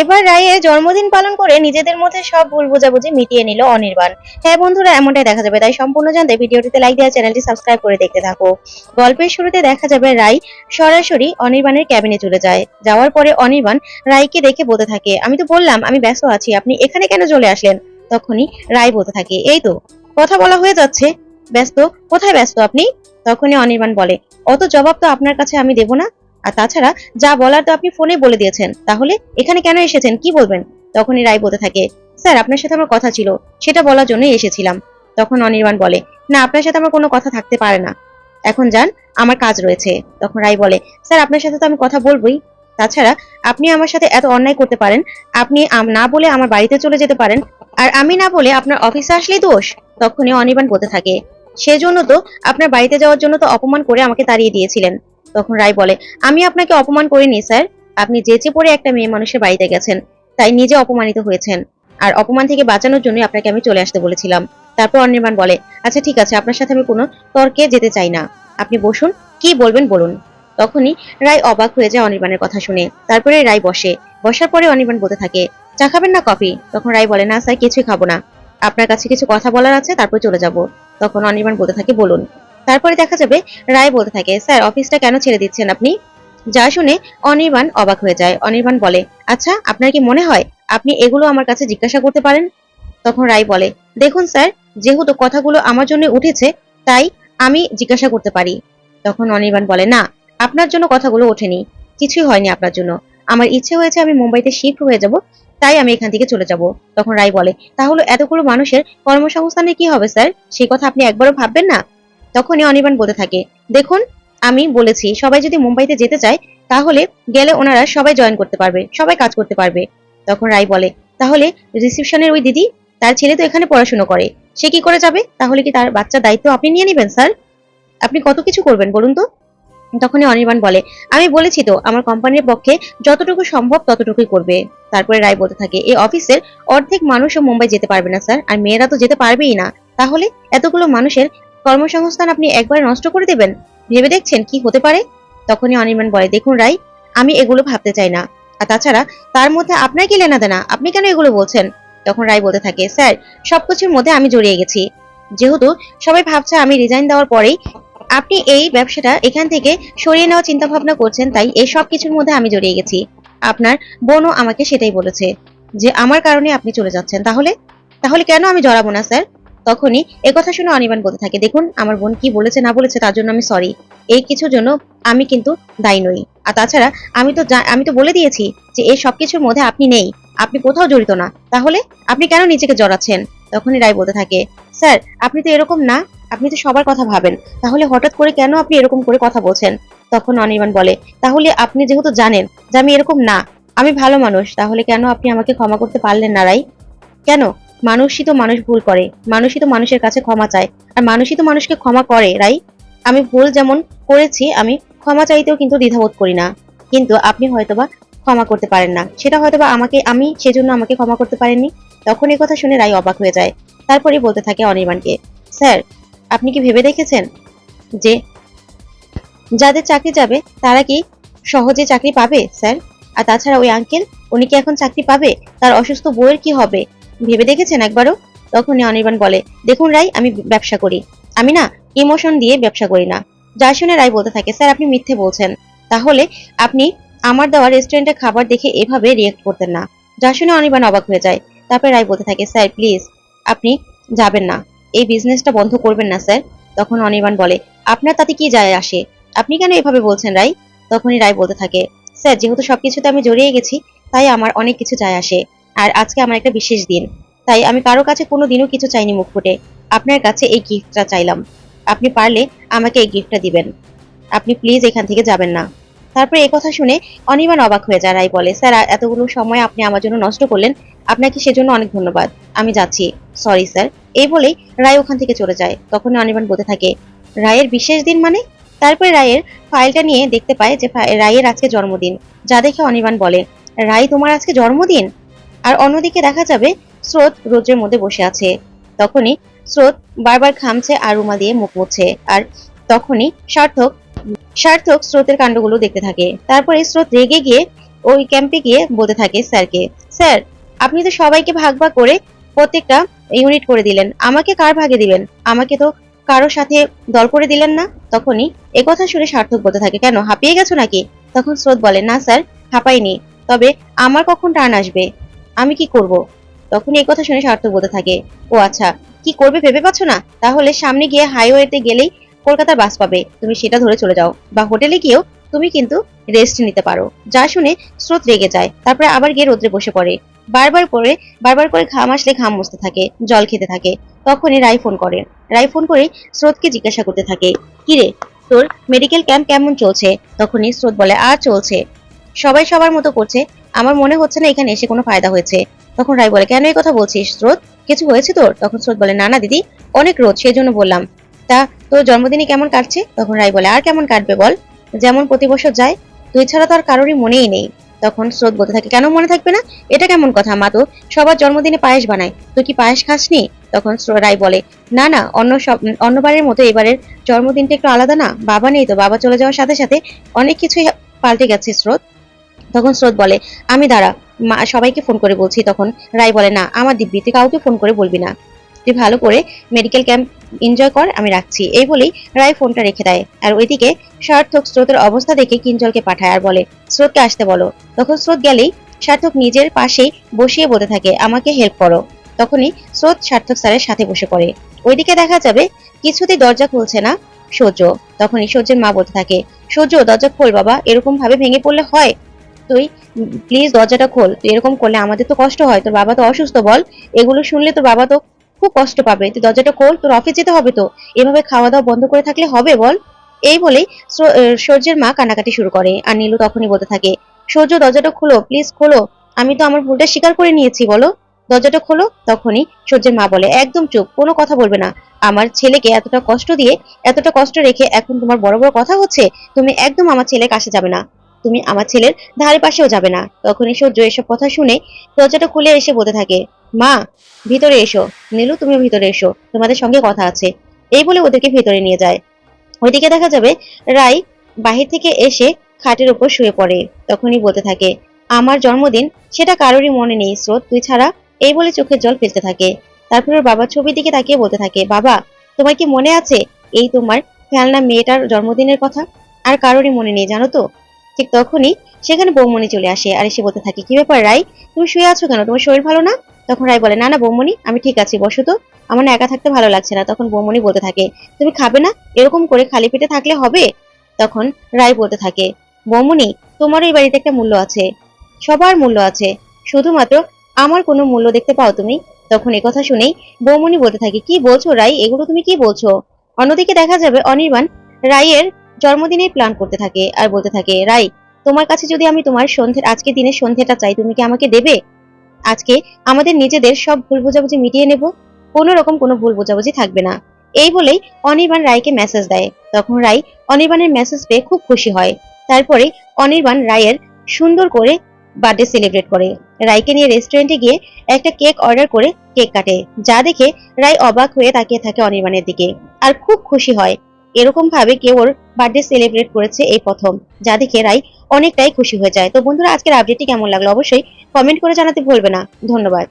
এবার রায়ের জন্মদিন পালন করে নিজেদের মধ্যে সব ভুল বোঝাবুঝি মিটিয়ে নিল অনির্বাণ। হ্যাঁ বন্ধুরা, এমনটাই দেখা যাবে। তাই সম্পূর্ণ জানতে ভিডিওটিতে লাইক দেওয়া চ্যানেলটি সাবস্ক্রাইব করে দেখতে থাকো। গল্পের শুরুতে দেখা যাবে রাই সরাসরি অনির্বাণের ক্যাবিনে চলে যায়। যাওয়ার পরে অনির্বাণ রাইকে দেখে বলতে থাকে, আমি তো বললাম, আমি ব্যস্ত আছি। আপনি এখানে কেন চলে আসলেন? তখনই রাই বলতে থাকে, এই তো, কথা বলা হয়ে যাচ্ছে। ব্যস্ত, কোথায় ব্যস্ত আপনি? তখনই অনির্বাণ বলে, অত জবাব তো আপনার কাছে আমি দেব না। আর তাছাড়া যা বলার তো আপনি ফোনে বলে দিয়েছেন। তাহলে এখানে কেন এসেছেন? কি বলবেন? তখনই রায় বলতে থাকে, স্যার, আপনার সাথে আমার কথা ছিল। সেটা বলার জন্যই এসেছিলাম। তখন অনির্বাণ বলে, না, আপনার সাথে আমার কোনো কথা থাকতে পারে না। এখন যান, আমার কাজ রয়েছে। তখন রায় বলে, স্যার, আপনার সাথে তো আমি কথা বলবোই। তাছাড়া আপনি আমার সাথে এত অন্যায় করতে পারেন। আপনি না বলে আমার বাড়িতে চলে যেতে পারেন। আর আমি না বলে আপনার অফিসে আসলেই দোষ। তখনই অনির্বাণ বলতে থাকে, সেজন্য তো আপনার বাড়িতে যাওয়ার জন্য তো অপমান করে আমাকে তাড়িয়ে দিয়েছিলেন। তখন রায় বলে, আমি আপনাকে অপমান করিনি, স্যার। আপনি যেচে পড়ে একটা মেয়ে মানুষের বাড়িতে গেছেন, তাই নিজে অপমানিত হয়েছেন। আর অপমান থেকে বাঁচানোর জন্য আপনাকে আমি চলে আসতে বলেছিলাম। তারপর অনির্বাণ বলে আচ্ছা ঠিক আছে, আপনার সাথে আমি কোনো তর্কে যেতে চাই না। আপনি বসুন, কি বলবেন বলুন। তখনই রায় অবাক হয়ে যায় অনির্বাণের কথা শুনে। তারপরে রায় বসে। বসার পরে অনির্বাণ বলতে থাকে, চা খাবেন না, কফি? তখন রায় বলে, না, স্যার, কিছুই খাব না। আপনার কাছে কিছু কথা বলার আছে, তারপর চলে যাব। তখন অনির্বাণ বলতে থাকে, বলুন। তারপরে দেখা যাবে রায় বলতে থাকে, স্যার অফিসটা কেন ছেড়ে দিচ্ছেন আপনি? যা শুনে অনির্বাণ অবাক হয়ে যায়। অনির্বাণ বলে আচ্ছা আপনার কি মনে হয় আপনি এগুলো আমার কাছে জিজ্ঞাসা করতে পারেন? তখন রায় বলে, দেখুন স্যার, যেহেতু কথাগুলো আমার জন্য উঠেছে, তাই আমি জিজ্ঞাসা করতে পারি। তখন অনির্বাণ বলে, না, আপনার জন্য কথাগুলো ওঠেনি, কিছুই হয়নি আপনার জন্য। আমার ইচ্ছে হয়েছে আমি মুম্বাইতে শিফট হয়ে যাব, তাই আমি এখান থেকে চলে যাব। তখন রায় বলে, তাহলে এতগুলো মানুষের কর্মসংস্থানে কি হবে স্যার? সেই কথা আপনি একবারও ভাববেন না? তখনই অনির্বাণ বলতে থাকে, দেখুন, আমি বলেছি, সবাই যদি মুম্বাইতে যেতে চায়, তাহলে গেলে ওনারা সবাই জয়েন করতে পারবে, সবাই কাজ করতে পারবে। তখন রায় বলে, তাহলে রিসিপশনের ওই দিদি, তার ছেলে তো এখানে পড়াশোনা করে, সে কি করে যাবে? তাহলে কি তার বাচ্চার দায়িত্ব আপনি নিয়ে নেবেন, স্যার? আপনি কত কিছু করবেন, বলুন তো? তখনই অনির্বাণ বলে, আমি বলেছি তো, আমার কোম্পানির পক্ষে যতটুকু সম্ভব ততটুকুই করবে। তারপরে রায় বলতে থাকে, এই অফিসের অর্ধেক মানুষও মুম্বাই যেতে পারবে না, স্যার, আর মেয়েরা তো যেতে পারবেই না। তাহলে এতগুলো মানুষের কর্মসংস্থান আপনি একবার নষ্ট করে দেবেন? ভেবে দেখছেন কি হতে পারে? তখনই অনির্বাণ বলে, দেখুন রাই, আমি এগুলো ভাবতে চাই না। আর তাছাড়া তার মধ্যে আপনার কি লেনা দেনা আপনি কেন এগুলো বলছেন? তখন রায় বলতে থাকে, স্যার, সবকিছুর মধ্যে আমি জড়িয়ে গেছি। যেহেতু সবাই ভাবছে আমি রিজাইন দেওয়ার পরেই আপনি এই ব্যবসাটা এখান থেকে সরিয়ে নেওয়ার চিন্তা ভাবনা করছেন, তাই এই সব কিছুর মধ্যে আমি জড়িয়ে গেছি। আপনার বোনও আমাকে সেটাই বলেছে যে, আমার কারণে আপনি চলে যাচ্ছেন। তাহলে? তাহলে কেন আমি জড়াবো না, স্যার? তখনই একথা শুনে অনির্বাণ বলতে থাকে, দেখুন, আমার বোন কি বলেছে, না বলেছে, তার জন্য আমি সরি এই কিছুর জন্য আমি কিন্তু দায়ী নই। আর তাছাড়া আমি তো আমি তো বলে দিয়েছি যে এই সব কিছুর মধ্যে আপনি নেই, আপনি কোথাও জড়িত না। তাহলে আপনি কেন নিজেকে জড়াচ্ছেন? তখনই রায় বলতে থাকে, স্যার, আপনি তো এরকম না, আপনি তো সবার কথা ভাবেন। তাহলে হঠাৎ করে কেন আপনি এরকম করে কথা বলছেন? তখন অনির্বাণ বলে, তাহলে আপনি যেহেতু জানেন যে আমি এরকম না, আমি ভালো মানুষ, তাহলে কেন আপনি আমাকে ক্ষমা করতে পারলেন না রাই কেন? মানুষই তো মানুষ ভুল করে, মানুষই তো মানুষের কাছে ক্ষমা চায়। আর মানুষই তো মানুষকে ক্ষমা করে রাই আমি ভুল যেমন করেছি, আমি ক্ষমা চাইতেও কিন্তু দ্বিধাবোধ করি না। কিন্তু আপনি হয়তোবা ক্ষমা করতে পারেন না। সেটা হয়তোবা আমাকে, আমি সেজন্য আমাকে ক্ষমা করতে পারেননি। তখন এই কথা শুনে রাই অবাক হয়ে যায়। তারপরে বলতে থাকে অনির্বাণকে, স্যার, আপনি কি ভেবে দেখেছেন যে যাদের চাকরি যাবে, তারা কি সহজে চাকরি পাবে, স্যার? আর তাছাড়া ওই আঙ্কেল উনি কি এখন চাকরি পাবে? তার অসুস্থ বউয়ের কি হবে? ভেবে দেখেছেন একবারও? তখনই অনির্বাণ বলে, দেখুন রাই, আমি ব্যবসা করি। আমি না ইমোশন দিয়ে ব্যবসা করি না। যা শুনে রাই বলতে থাকে, স্যার, আপনি মিথ্যে বলছেন। তাহলে আপনি আমার দেওয়া রেস্টুরেন্টের খাবার দেখে এভাবে রিয়েক্ট করতেন না। যা শুনে অনির্বাণ অবাক হয়ে যায়। তারপরে রায় বলতে থাকে, স্যার প্লিজ আপনি যাবেন না। এই বিজনেসটা বন্ধ করবেন না, স্যার। তখন অনির্বাণ বলে, আপনার তাতে কি যায় আসে? আপনি কেন এভাবে বলছেন রাই? তখনই রায় বলতে থাকে, স্যার, যেহেতু সবকিছুতে আমি জড়িয়ে গেছি, তাই আমার অনেক কিছু যায় আসে। আর আজকে আমার একটা বিশেষ দিন। তাই আমি কারও কাছে কোনো দিনও কিছু চাইনি মুখ ফুটে। আপনার কাছে এই গিফটটা চাইলাম। আপনি পারলে আমাকে এই গিফটটা দিবেন। আপনি প্লিজ এখান থেকে যাবেন না। তারপরে এই কথা শুনে অনির্বাণ অবাক হয়ে যায়। রাই বলে, স্যার এতগুলো সময় আপনি আমার জন্য নষ্ট করলেন। আপনাকে সেজন্য অনেক ধন্যবাদ। আমি যাচ্ছি। Sorry, sir. এই বলেই রায় ওখান থেকে চলে যায়। তখন অনির্বাণ বলতে থাকে, রায়ের বিশেষ দিন মানে? তারপরে রায়ের ফাইলটা নিয়ে দেখতে পায় যে রায়ের আজকে জন্মদিন। যা দেখে অনির্বাণ বলে রায় তোমার আজকে জন্মদিন? আর অন্যদিকে দেখা যাবে স্রোত রোদ্রের মধ্যে বসে আছে। তখনই স্রোত বারবার খামছে আর রুমা দিয়ে মুখ মুছছে। আর তখনই সার্থক সার্থক স্রোতের কাণ্ডগুলো দেখতে থাকে। তারপরে স্রোত রেগে গিয়ে ওই ক্যাম্পে গিয়ে বলতে থাকে, স্যারকে, স্যার, আপনি তো সবাইকে ভাগ ভাগ করে প্রত্যেকটা ইউনিট করে দিলেন। আমাকে কার ভাগে দিবেন? আমাকে তো কারোর সাথে দল করে দিলেন না। তখনই একথা শুনে সার্থক বলতে থাকে, কেন, হাঁপিয়ে গেছো নাকি? তখন স্রোত বলে, না, স্যার, হাঁপাইনি। তবে আমার কখন টার্ন আসবে? আমি কি করব? তখন এই কথা শুনে সার্থক বলতে থাকে, ও আচ্ছা কি করবে ভেবে পাচ্ছ না? তাহলে সামনে গিয়ে হাইওয়েতে গেলেই কলকাতার বাস পাবে। তুমি সেটা ধরে চলে যাও। বা হোটেলে গিয়েও তুমি কিন্তু রেস্ট নিতে পারো। যা শুনে স্রোত রেগে যায়, তারপরে আবার গিয়ে রোদ্রে বসে পড়ে। বারবার করে বারবার করে ঘাম আসলে ঘাম মুছতে থাকে, জল খেতে থাকে। তখনই রাই ফোন করে। রাই ফোন করে স্রোতকে জিজ্ঞাসা করতে থাকে কিরে তোর মেডিকেল ক্যাম্প কেমন চলছে? তখনই স্রোত বলে, আর চলছে। সবাই সবার মতো করছে আমার মনে হচ্ছে না এখানে এসে কোনো ফায়দা হয়েছে। তখন রাই বলে, কেন এই কথা বলছিস, স্রোত? কিছু হয়েছে তোর? তখন স্রোত বলে, না না, দিদি, অনেক রোদ সেই জন্য বললাম। তা তোর জন্মদিনে কেমন কাটছে? তখন রাই বলে, আর কেমন কাটবে বল? যেমন প্রতি বছর যায় তুই ছাড়া তো আর কারোরই মনেই নেই। তখন স্রোত বলতে থাকে, কেন মনে থাকবে না? এটা কেমন কথা, মা তো সবার জন্মদিনে পায়েস বানায় তুই কি পায়েস খাসনি? তখন রায় বলে, না না, অন্য সব, অন্যবারের মতো এবারের জন্মদিনটা একটু আলাদা না? বাবা নেই তো, বাবা চলে যাওয়ার সাথে সাথে অনেক কিছুই পাল্টে গেছে, স্রোত। তখন স্রোত বলে, আমি দাঁড়া, মা, সবাইকে ফোন করে বলছি। তখন রাই বলে, না, আমার দিব্যি, তুই কাউকে ফোন করে বলবি না। তুই ভালো করে মেডিকেল ক্যাম্প এনজয় কর, আমি রাখছি। এই বলেই রায় ফোনটা রেখে দেয়। আর ওইদিকে সার্থক স্রোতের অবস্থা দেখে কিঞ্জলকে পাঠায় আর বলে, স্রোতকে আসতে বলো। তখন স্রোত গেলেই সার্থক নিজের পাশেই বসিয়ে বলতে থাকে, আমাকে হেল্প করো। তখনই স্রোত সার্থক স্যারের সাথে বসে পড়ে। ওইদিকে দেখা যাবে, কিছুতেই দরজা খুলছে না সূর্য। তখনই সূর্যের মা বলতে থাকে, সূর্য, দরজা খোল বাবা এরকম ভাবে ভেঙে পড়লে হয়? তুই প্লিজ দরজাটা খোল। তুই এরকম করলে আমাদের তো কষ্ট হয়, তোর বাবা তো অসুস্থ বল। এগুলো শুনলে তোর বাবা তো খুব কষ্ট পাবে। তুই দরজাটা খোল, তোর অফিস যেতে হবে তো। এভাবে খাওয়া দাওয়া বন্ধ করে থাকলে হবে বল। এই বলেই সূর্যের মা কান্নাকাটি শুরু করে আর নীলু তখনই বলতে থাকে, সূর্য, দরজাটা খোলো প্লিজ খোলো। আমি তো আমার ভুলটা স্বীকার করে নিয়েছি, বলো। দরজাটা খোলো, তখনই সূর্যের মা বলে, একদম চুপ, কোনো কথা বলবে না। আমার ছেলেকে এতটা কষ্ট দিয়ে, এতটা কষ্ট রেখে এখন তোমার বড় বড় কথা হচ্ছে, তুমি একদম আমার ছেলে কাছে যাবে না। তুমি আমার ছেলের ধারে পাশেও যাবে না। তখনই সূর্য এসব কথা শুনে দরজাটা খুলে এসে বলতে থাকে, মা, ভিতরে এসো। নীলু তুমি ভিতরে এসো। তোমাদের সঙ্গে কথা আছে। এই বলে ওদেরকে ভিতরে নিয়ে যায়। ওইদিকে দেখা যাবে রাই বাহির থেকে এসে খাটের উপর শুয়ে পড়ে। তখনই বলতে থাকে, আমার জন্মদিন, সেটা কারোরই মনে নেই, স্রোত। তুই ছাড়া এই বলে চোখের জল ফেলতে থাকে। তারপর ওর বাবার ছবির দিকে তাকিয়ে বলতে থাকে, বাবা, তোমার কি মনে আছে এই তোমার খেলনা মেয়েটার জন্মদিনের কথা? আর কারোরই মনে নেই, জানো তো? ঠিক তখনই সেখানে বৌমনি চলে আসে আর এসে বলতে থাকে, কি ব্যাপার রাই তুমি শুয়ে আছো কেন? তোমার শরীর ভালো না? তখন রাই বলে, না না বৌমনি আমি ঠিক আছি, বসো তো। আমার না একা থাকতে ভালো লাগছে না। তখন বৌমনি বলতে থাকে, তুমি খাবে না? এরকম করে খালি পেটে থাকলে হবে? তখন রায় বলতে থাকে বৌমনি তোমার এই বাড়িতে একটা মূল্য আছে। সবার মূল্য আছে। শুধুমাত্র আমার কোনো মূল্য দেখতে পাও তুমি? তখন কথা শুনেই বৌমনি বলতে থাকে, কি বলছো রাই এগুলো তুমি কি বলছো? অন্যদিকে দেখা যাবে অনির্বাণ রাইয়ের জন্মদিনে প্ল্যান করতে থাকে আর বলতে থাকে, রাই, তোমার কাছে যদি আমি তোমার সন্ধে আজকে দিনের সন্ধেটা চাই, তুমি কি আমাকে দেবে? আজকে আমাদের নিজেদের সব ভুল বোঝাবুঝি মিটিয়ে নেব। কোনো রকম কোনো ভুল বোঝাবুঝি থাকবে না। এই বলেই অনির্বাণ রায়কে মেসেজ দেয়। তখন রাই অনির্বাণের মেসেজ পেয়ে খুব খুশি হয়। তারপরে অনির্বাণ রায়ের সুন্দর করে বার্থডে সেলিব্রেট করে। রাইকে নিয়ে রেস্টুরেন্টে গিয়ে একটা কেক অর্ডার করে কেক কাটে। যা দেখে রাই অবাক হয়ে তাকিয়ে থাকে অনির্বাণের দিকে। আর খুব খুশি হয়। এরকম ভাবে কেউ ওর বার্থডে সেলিব্রেট করেছে এই প্রথম, যা দেখে রাই অনেকটাই খুশি হয়ে যায়। তো বন্ধুরা, আজকের আপডেটটি কেমন লাগল অবশ্যই কমেন্ট করে জানাতে ভুলবে না। ধন্যবাদ।